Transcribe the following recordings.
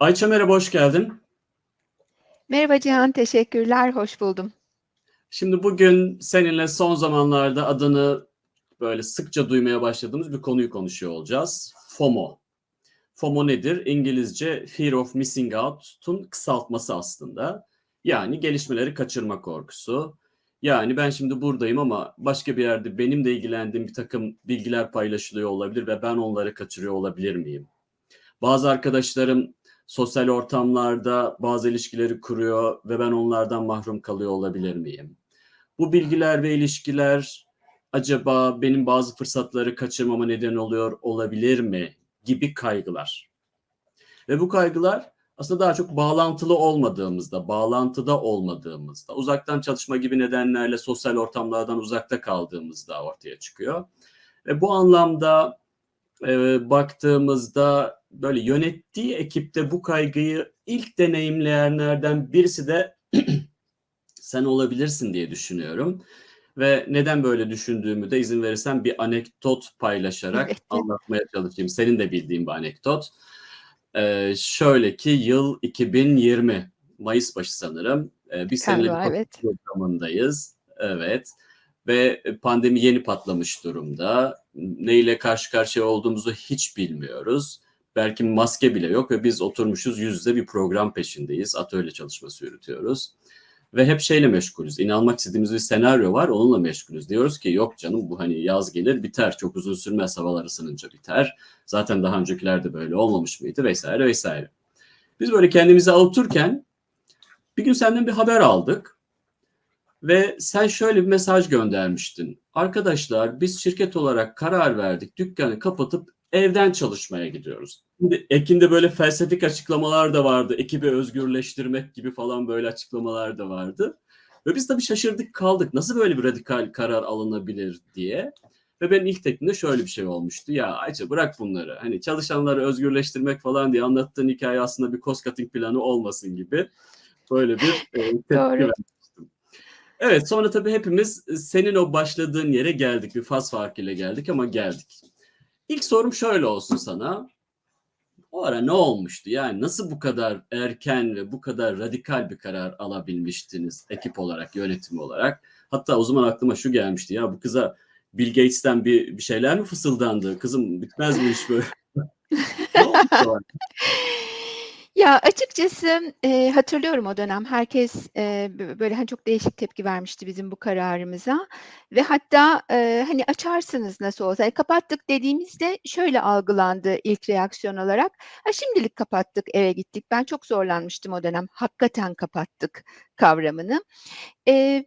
Ayça merhaba, hoş geldin. Merhaba Cihan, teşekkürler, hoş buldum. Şimdi bugün seninle son zamanlarda adını böyle sıkça duymaya başladığımız bir konuyu konuşuyor olacağız. FOMO. FOMO nedir? İngilizce Fear of Missing Out'un kısaltması aslında. Yani gelişmeleri kaçırma korkusu. Yani ben şimdi buradayım ama başka bir yerde benim de ilgilendiğim bir takım bilgiler paylaşılıyor olabilir ve ben onları kaçırıyor olabilir miyim? Bazı arkadaşlarım sosyal ortamlarda bazı ilişkileri kuruyor ve ben onlardan mahrum kalıyor olabilir miyim? Bu bilgiler ve ilişkiler acaba benim bazı fırsatları kaçırmama neden oluyor olabilir mi gibi kaygılar. Ve bu kaygılar aslında daha çok bağlantılı olmadığımızda, bağlantıda olmadığımızda, uzaktan çalışma gibi nedenlerle sosyal ortamlardan uzakta kaldığımızda ortaya çıkıyor. Ve bu anlamda e, baktığımızda böyle yönettiği ekipte bu kaygıyı ilk deneyimleyenlerden birisi de sen olabilirsin diye düşünüyorum. Ve neden böyle düşündüğümü de izin verirsen bir anekdot paylaşarak Evet. anlatmaya çalışayım. Senin de bildiğin bir anekdot. Ee, şöyle ki yıl 2020 Mayıs başı sanırım. Ee, bir Galiba, evet. programındayız. Evet. Ve pandemi yeni patlamış durumda. Neyle karşı karşıya olduğumuzu hiç bilmiyoruz. Belki maske bile yok ve biz oturmuşuz yüz yüze bir program peşindeyiz. Atölye çalışması yürütüyoruz. Ve hep şeyle meşgulüz. İnanmak istediğimiz bir senaryo var, onunla meşgulüz. Diyoruz ki yok canım bu hani yaz gelir biter, çok uzun sürmez havalar ısınınca biter. Zaten daha öncekilerde böyle olmamış mıydı vesaire vesaire. Biz böyle kendimizi avuturken bir gün senden bir haber aldık. Ve sen şöyle bir mesaj göndermiştin. Arkadaşlar biz şirket olarak karar verdik. Dükkanı kapatıp evden çalışmaya gidiyoruz. Şimdi Ekin'de böyle felsefik açıklamalar da vardı. Ekibi özgürleştirmek gibi falan böyle açıklamalar da vardı. Ve biz tabii şaşırdık kaldık. Nasıl böyle bir radikal karar alınabilir diye. Ve benim ilk tepkimde şöyle bir şey olmuştu. Ya Ayça bırak bunları. Hani çalışanları özgürleştirmek falan diye anlattığın hikaye aslında bir cost cutting planı olmasın gibi. Böyle bir e, tepki vermiştim. Evet sonra tabii hepimiz senin o başladığın yere geldik. Bir faz farkıyla geldik ama geldik. İlk sorum şöyle olsun sana. O ara ne olmuştu? Yani nasıl bu kadar erken ve bu kadar radikal bir karar alabilmiştiniz ekip olarak, yönetim olarak? Hatta o zaman aklıma şu gelmişti. Ya bu kıza Bill Gates'ten bir, bir şeyler mi fısıldandı? Kızım bitmez mi iş böyle? ne oldu? Ya açıkçası e, hatırlıyorum o dönem herkes e, bö- böyle hani çok değişik tepki vermişti bizim bu kararımıza ve hatta e, hani açarsınız nasıl olsa E, kapattık dediğimizde şöyle algılandı ilk reaksiyon olarak. Ha şimdilik kapattık eve gittik. Ben çok zorlanmıştım o dönem. Hakikaten kapattık kavramını. E,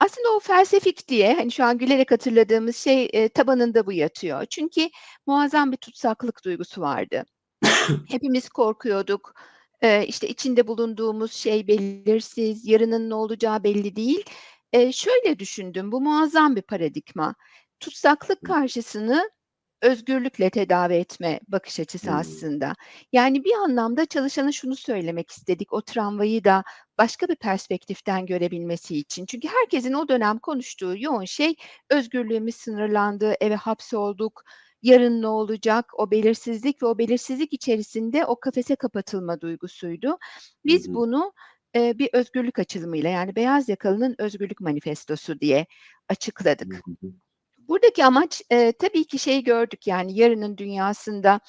aslında o felsefik diye hani şu an gülerek hatırladığımız şey e, tabanında bu yatıyor. Çünkü muazzam bir tutsaklık duygusu vardı. Hepimiz korkuyorduk. Eee, işte, içinde bulunduğumuz şey belirsiz, yarının ne olacağı belli değil. Eee, şöyle düşündüm, bu muazzam bir paradigma. Tutsaklık karşısını özgürlükle tedavi etme bakış açısı aslında. Yani bir anlamda çalışana şunu söylemek istedik, o travmayı da başka bir perspektiften görebilmesi için. Çünkü herkesin o dönem konuştuğu yoğun şey özgürlüğümüz sınırlandı, eve hapsolduk, yarın ne olacak, o belirsizlik ve o belirsizlik içerisinde o kafese kapatılma duygusuydu. Hı Biz hı. bunu, eee, bir özgürlük açılımıyla yani beyaz yakalının özgürlük manifestosu diye Hı açıkladık. hı hı. Buradaki amaç, eee, tabii ki şeyi gördük, yani yarının dünyasında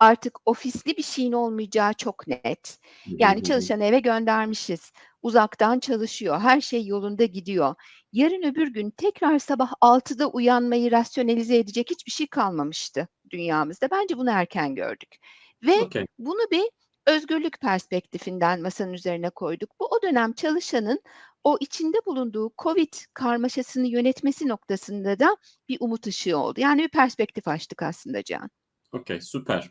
artık ofisli bir şeyin olmayacağı çok net. Hı hı Yani hı hı. çalışanı eve göndermişiz, uzaktan çalışıyor, her şey yolunda gidiyor. Yarın öbür gün tekrar sabah 6'da uyanmayı rasyonalize edecek hiçbir şey kalmamıştı dünyamızda. Bence bunu erken gördük ve Okay. bunu bir özgürlük perspektifinden masanın üzerine koyduk. Bu o dönem çalışanın o içinde bulunduğu COVID karmaşasını yönetmesi noktasında da bir umut ışığı oldu. Yani bir perspektif açtık aslında Can. Okay, süper.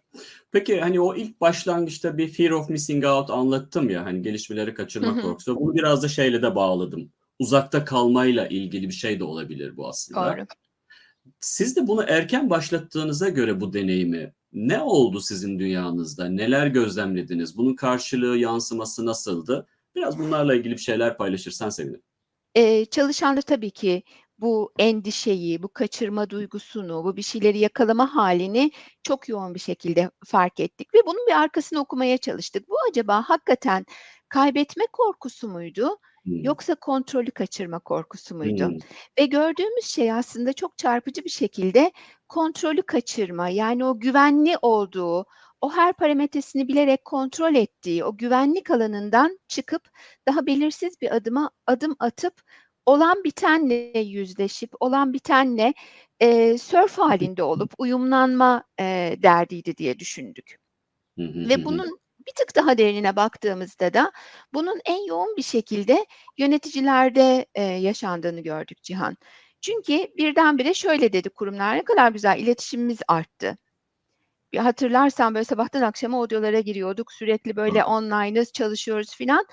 Peki hani o ilk başlangıçta bir fear of missing out anlattım ya hani gelişmeleri Hı kaçırma hı. korkusu. Bunu biraz da şeyle de bağladım. Uzakta kalmayla ilgili bir şey de olabilir bu aslında. Doğru. Siz de bunu erken başlattığınıza göre bu deneyimi ne oldu sizin dünyanızda? Neler gözlemlediniz? Bunun karşılığı, yansıması nasıldı? Biraz bunlarla ilgili bir şeyler paylaşırsan sevinirim. Eee, çalışanda tabii ki bu endişeyi, bu kaçırma duygusunu, bu bir şeyleri yakalama halini çok yoğun bir şekilde fark ettik ve bunun bir arkasını okumaya çalıştık. Bu acaba hakikaten kaybetme korkusu muydu yoksa kontrolü kaçırma korkusu muydu? Ve gördüğümüz şey aslında çok çarpıcı bir şekilde kontrolü kaçırma, yani o güvenli olduğu, o her parametresini bilerek kontrol ettiği o güvenlik alanından çıkıp daha belirsiz bir adıma adım atıp olan bitenle yüzleşip, olan bitenle, eee, sörf hâlinde olup uyumlanma, eee, derdiydi diye düşündük. Ve bunun bir tık daha derinine baktığımızda da bunun en yoğun bir şekilde yöneticilerde, eee, yaşandığını gördük Cihan. Çünkü birdenbire şöyle dedi kurumlar, "Ne kadar güzel iletişimimiz arttı." Bir hatırlarsan böyle sabahtan akşama odiolara giriyorduk, sürekli böyle online'ız, çalışıyoruz filan.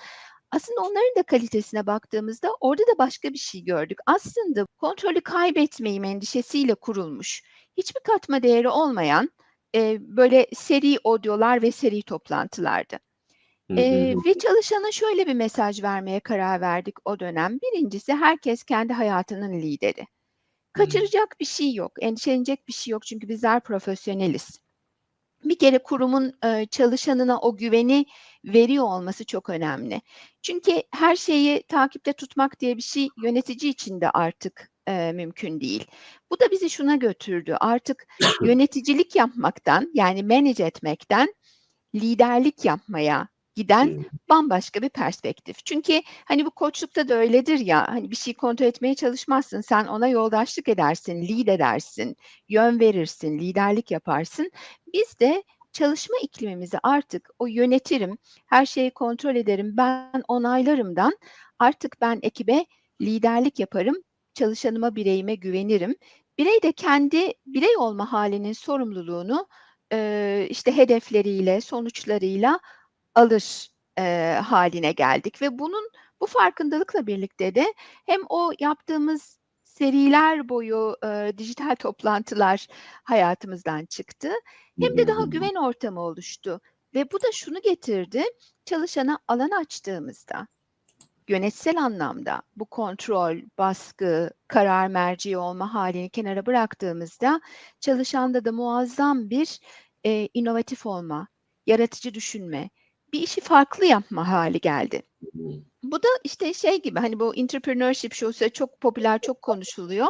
Aslında onların da kalitesine baktığımızda orada da başka bir şey gördük. Aslında kontrolü kaybetmeyim endişesiyle kurulmuş, hiçbir katma değeri olmayan, eee, böyle seri odiolar ve seri toplantılardı. Hı ve çalışana şöyle bir mesaj vermeye karar verdik o dönem. Birincisi herkes kendi hayatının lideri. Kaçıracak bir şey yok, endişelenecek bir şey yok çünkü bizler profesyoneliz. Bir kere kurumun, eee, çalışanına o güveni veriyor olması çok önemli. Çünkü her şeyi takipte tutmak diye bir şey yönetici için de artık, eee, mümkün değil. Bu da bizi şuna götürdü, artık yöneticilik yapmaktan, yani manage etmekten liderlik yapmaya giden bambaşka bir perspektif. Çünkü, hani, bu koçlukta da öyledir ya, hani, bir şeyi kontrol etmeye çalışmazsın, sen ona yoldaşlık edersin, lead edersin, yön verirsin, liderlik yaparsın. Biz de çalışma iklimimizi artık o yönetirim, her şeyi kontrol ederim, ben onaylarımdan artık ben ekibe liderlik yaparım, çalışanıma, bireyime güvenirim. Birey de kendi birey olma hâlinin sorumluluğunu, işte, hedefleriyle, sonuçlarıyla alır, eee, hâline geldik ve bunun bu farkındalıkla birlikte de hem o yaptığımız seriler boyu, eee, dijital toplantılar hayatımızdan çıktı hem de daha güven ortamı oluştu ve bu da şunu getirdi, çalışana alan açtığımızda, yönetsel anlamda bu kontrol, baskı, karar merci olma hâlini kenara bıraktığımızda çalışanda da muazzam bir, eee, inovatif olma, yaratıcı düşünme, bir işi farklı yapma hâli geldi. Bu da, işte, şey gibi, hani, bu entrepreneurship şu çok popüler, çok konuşuluyor.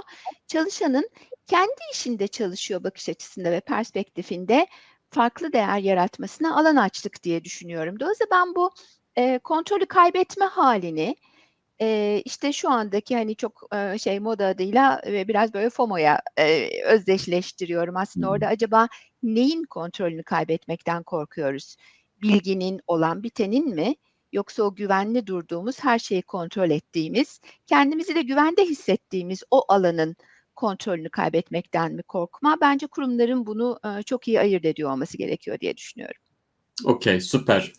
Çalışanın kendi işinde çalışıyor bakış açısında ve perspektifinde farklı değer yaratmasına alan açtık diye düşünüyorum. Dolayısıyla ben bu, eee, kontrolü kaybetme hâlini, eee, işte, şu andaki, hani, çok, eee, şey moda adıyla, eee, biraz böyle FOMO'ya, eee, özdeşleştiriyorum. Aslında orada acaba neyin kontrolünü kaybetmekten korkuyoruz? Bilginin, olan bitenin mi yoksa o güvenli durduğumuz, her şeyi kontrol ettiğimiz, kendimizi de güvende hissettiğimiz o alanın kontrolünü kaybetmekten mi korkma? Bence kurumların bunu, eee, çok iyi ayırt ediyor olması gerekiyor diye düşünüyorum. Okay, süper.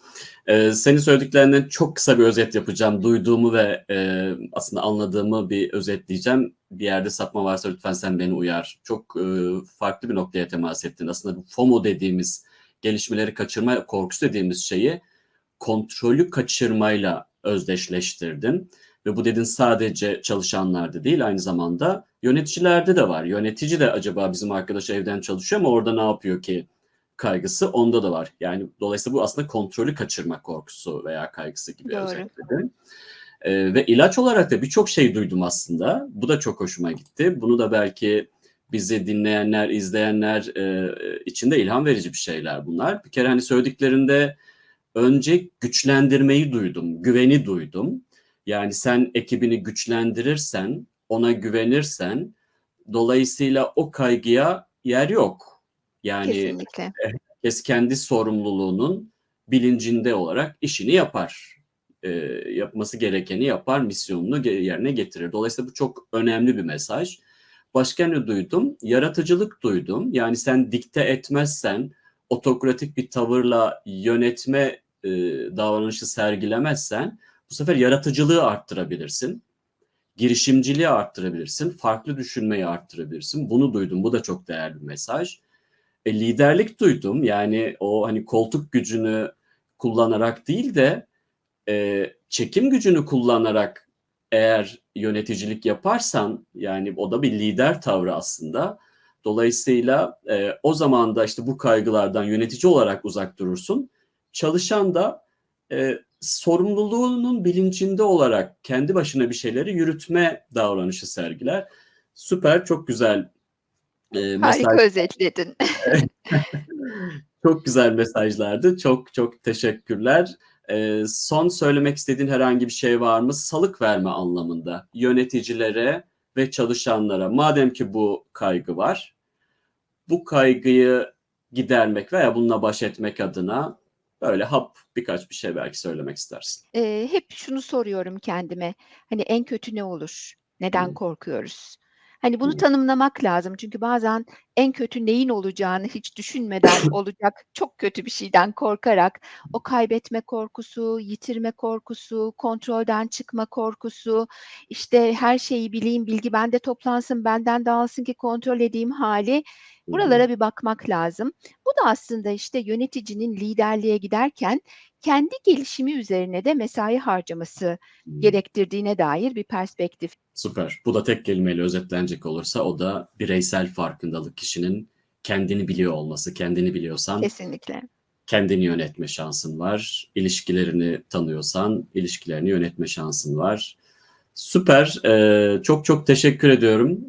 Eee, senin söylediklerinden çok kısa bir özet yapacağım. Duyduğumu ve, eee, aslında anladığımı bir özetleyeceğim. Bir yerde sapma varsa lütfen sen beni uyar. Çok, ııı, farklı bir noktaya temas ettin. Aslında bu FOMO dediğimiz, gelişmeleri kaçırma korkusu dediğimiz şeyi kontrolü kaçırmayla özdeşleştirdin ve bu dediğin sadece çalışanlarda değil, aynı zamanda yöneticilerde de var. Yönetici de acaba bizim arkadaş evden çalışıyor ama orada ne yapıyor ki kaygısı onda da var. Yani dolayısıyla bu aslında kontrolü kaçırma korkusu veya kaygısı gibi Doğru. özetledin. Eee, ve ilaç olarak da birçok şey duydum aslında. Bu da çok hoşuma gitti. Bunu da belki bizi dinleyenler, izleyenler, eee, için de ilham verici bir şeyler bunlar. Bir kere, hani, söylediklerinde önce güçlendirmeyi duydum, güveni duydum. Yani sen ekibini güçlendirirsen, ona güvenirsen dolayısıyla o kaygıya yer yok. Yani Kesinlikle. herkes kendi sorumluluğunun bilincinde olarak işini yapar. Eee, yapması gerekeni yapar, misyonunu yerine getirir. Dolayısıyla bu çok önemli bir mesaj. Başka duydum? Yaratıcılık duydum. Yani sen dikte etmezsen, otokratik bir tavırla yönetme, eee, davranışı sergilemezsen bu sefer yaratıcılığı arttırabilirsin. Girişimciliği arttırabilirsin, farklı düşünmeyi arttırabilirsin. Bunu duydum. Bu da çok değerli bir mesaj. E, liderlik duydum. Yani o, hani, koltuk gücünü kullanarak değil de, eee, çekim gücünü kullanarak eğer yöneticilik yaparsan yani o da bir lider tavrı aslında. Dolayısıyla e, o zaman da işte bu kaygılardan yönetici olarak uzak durursun. Çalışan da e, sorumluluğunun bilincinde olarak kendi başına bir şeyleri yürütme davranışı sergiler. Süper, çok güzel e, mesaj. Harika özetledin. Çok güzel mesajlardı. Çok çok teşekkürler. Ee, son söylemek istediğin herhangi bir şey var mı? Salık verme anlamında yöneticilere ve çalışanlara. Madem ki bu kaygı var, bu kaygıyı gidermek veya bununla baş etmek adına böyle hap birkaç bir şey belki söylemek istersin. Eee, hep şunu soruyorum kendime. Hani en kötü ne olur? Neden Hı. korkuyoruz? Hani bunu tanımlamak lazım. Çünkü bazen en kötü neyin olacağını hiç düşünmeden olacak çok kötü bir şeyden korkarak o kaybetme korkusu, yitirme korkusu, kontrolden çıkma korkusu, işte her şeyi bileyim, bilgi bende toplansın, benden dağılsın ki kontrol edeyim hali. Buralara bir bakmak lazım. Bu da aslında işte yöneticinin liderliğe giderken kendi gelişimi üzerine de mesai harcaması gerektirdiğine dair bir perspektif. Süper. Bu da tek kelimeyle özetlenecek olursa o da bireysel farkındalık kişinin kendini biliyor olması. Kendini biliyorsan Kesinlikle. kendini yönetme şansın var. İlişkilerini tanıyorsan ilişkilerini yönetme şansın var. Süper. Ee, çok çok teşekkür ediyorum.